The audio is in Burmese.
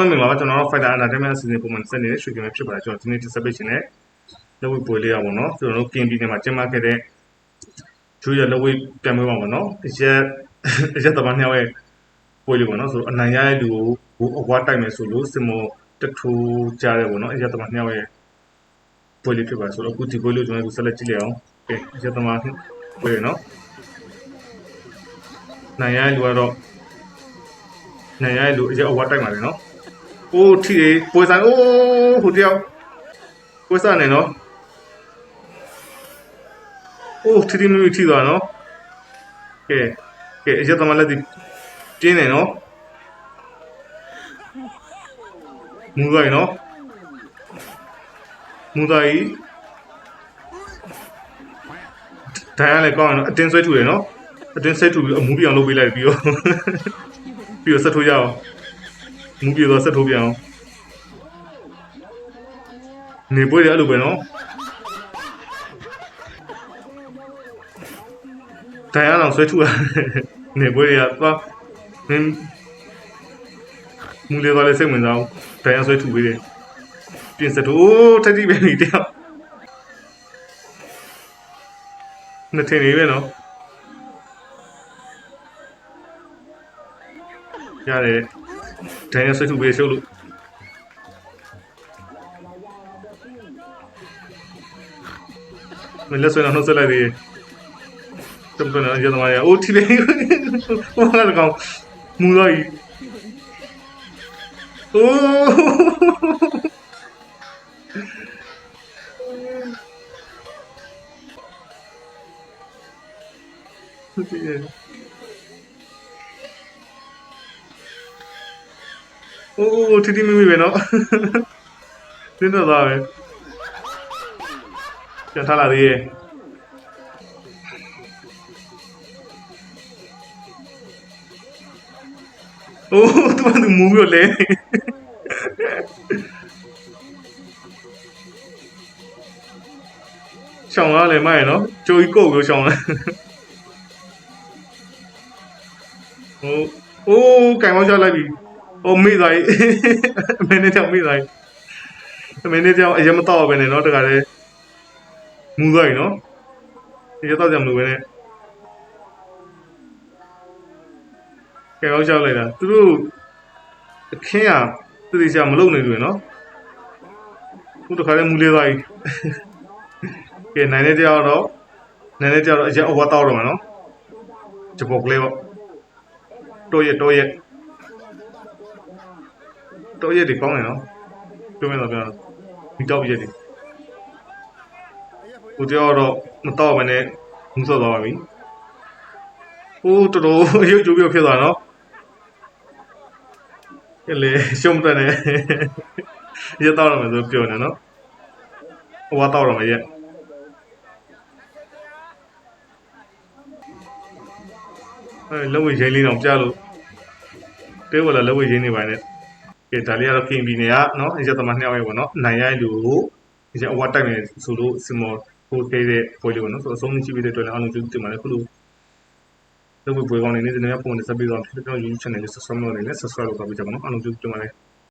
မင်္ဂလာပါကျွန်တော်တို့ Fighter Entertainment အစီအစဉ်ပုံမှန်ဆက်နေတဲ့ရွှေကင်ပဲဖြစ်ပါတယ်ကျွန်တော်ဒီနေ့တင်ဆက်ပေးခြင်းနဲ့လက်ဝဲပွဲလေးရပါတော့ကျွန်တော်တို့ကင်ပြည်နယ်မှာကျင်းပခဲ့တဲ့ကျိုးရလက်ဝဲပြန်ပွဲပါပါတော့အရက်အရက်တမနှစ်ယောက်ရဲ့ပွဲလေးပေါ့နော်ဆိုအနိုင်ရတဲ့လူကိုအဝါတိုက်မယ်ဆိုလို့စင်မောတထိုးကြတယ်ပေါ့နော်အရက်တမနှစ်ယောက်ရဲ့ပွဲလေးဖြစ်ပါတယ်ဆိုတော့အခုဒီပွဲလေးကျွန်တော်တို့ဆက်လက်ကြည့်လိုက်အောင်ကဲအရက်တမပွဲနော်နိုင်ရတဲ့လူကတော့နိုင်ရတဲ့လူအရက်အဝါတိုက်ပါလေနော် โอ้ထီရေပွဲဆိုင်အိုးဟိုတယောက်ပွဲဆိုင်နေနော်အိုးထီတီမီမီထီသွားနော်ကဲကဲအရက်သမားလက်ဒီပြင်းနေနော်မူသွားနော်မူသွားကြီးဒိုင်ရလည်းကောင်းရနော်အတင်းဆွဲထူတယ်နော်အတင်းဆွဲထူပြီးအမူပြအောင်လုပ်ပေးလိုက်ပြီးတော့ပြီးတော့ဆက်ထိုးကြအောင် မူပြေတော့ဆက်ထိုးပြအောင်နေပွဲရအဲ့လိုပဲနော်ဒိုင်ရအောင်ဆွဲထူရနေပွဲရသွားနင်းမူလေတော့လည်းစိတ်ဝင်စားအောင်ဒိုင်ရဆွဲထူပေးတယ်ပြင်စထိုးထက်တိပဲနေတယောက်နှစ်ထင်နေပဲနော်ရတယ် ဒိုင်ရဆွဲထုပေးရှုပ်လို့မလက်ဆွဲတော့နှုတ်ဆ အိုးထီလေးဟိုလာကောင်မူတော့ဤအိုးဟုတ်တယ်အိုးထီတီမီမီပဲနော်နင်းတော့သားပဲပြန်ထားလာသေးရဲ့အိုးသူကမူပြီးတော့လဲရှောင်းလာလေမိုက်နော်ကြိုကြီးကုတ်ပြီးရှောင်းလာဟိုအိုးကင်မောင်းချလိုက်ပြီ။ အိုမိသွားပြီ။မင်းနဲ့ကြောင့်မိသွားပြီ။မင်းနဲ့ကြောင့်အရင်မတော့ပဲနဲ့နော်တခါလေမူသွားပြီနော်။ဒီတော့ကြမလို့ပဲနဲ့။ကဲအောင်ရှောက်လိုက်တာ။သူတို့အခင်းကသူ哋ကြာမလုံနေလို့နော်။ခုတခါလေမူလေးသွားပြီ။ကဲနိုင်တဲ့ကြောက်တော့နိုင်တဲ့ကြောက်တော့အရင်အဝတ်တော့တော့မှာနော်။ဂျပုတ်ကလေးပေါ့။တော့ရတော့ရ တော့ရက်တွေကောင်းတယ်နော်ပြောမယ်တော့ပြောတော့ဒီတော့ရက်တွေဟိုကြောတော့မတော့မနဲ့မှုဆော့သွားပါပြီဟိုတော်တော်ရုပ်ကြိုးပြဖြစ်သွားနော်ကလေရှုံးတဲ့နဲ့ရက်တော့မယ်ဆိုပြောနေနော်ဟိုကတော့တော့မရက်အဲလုံးဝရင်းလေးတော့ကြားလို့တဲဝလာလုံးဝရင်းနေပါနဲ့ ကဲဒါလေးကတော့ KMB နေကနော်အရက်သမားနှစ်ယောက်ရဲ့ပေါ့နော်နိုင်ရလူကိုအရက်အဝတ်တိုက်မယ်ဆိုလို့စင်မောဟိုသေးတဲ့ပွဲလေးပေါ့နော်ဆိုတော့အဆုံးကြည့်ပြီးတဲ့အတွက်လည်းအားလုံးကျေးဇူးတင်ပါတယ်ခုလိုလုပ်ပွဲကောင်းနေနေစနေရပုံနဲ့ဆက်ပြီးတော့ဖြစ်တော့ YouTube channel လေး subscribe လုပ်နေနဲ့ subscribe လုပ်ပါကြပါနော်အားလုံးကျေးဇူးတင်ပါတယ်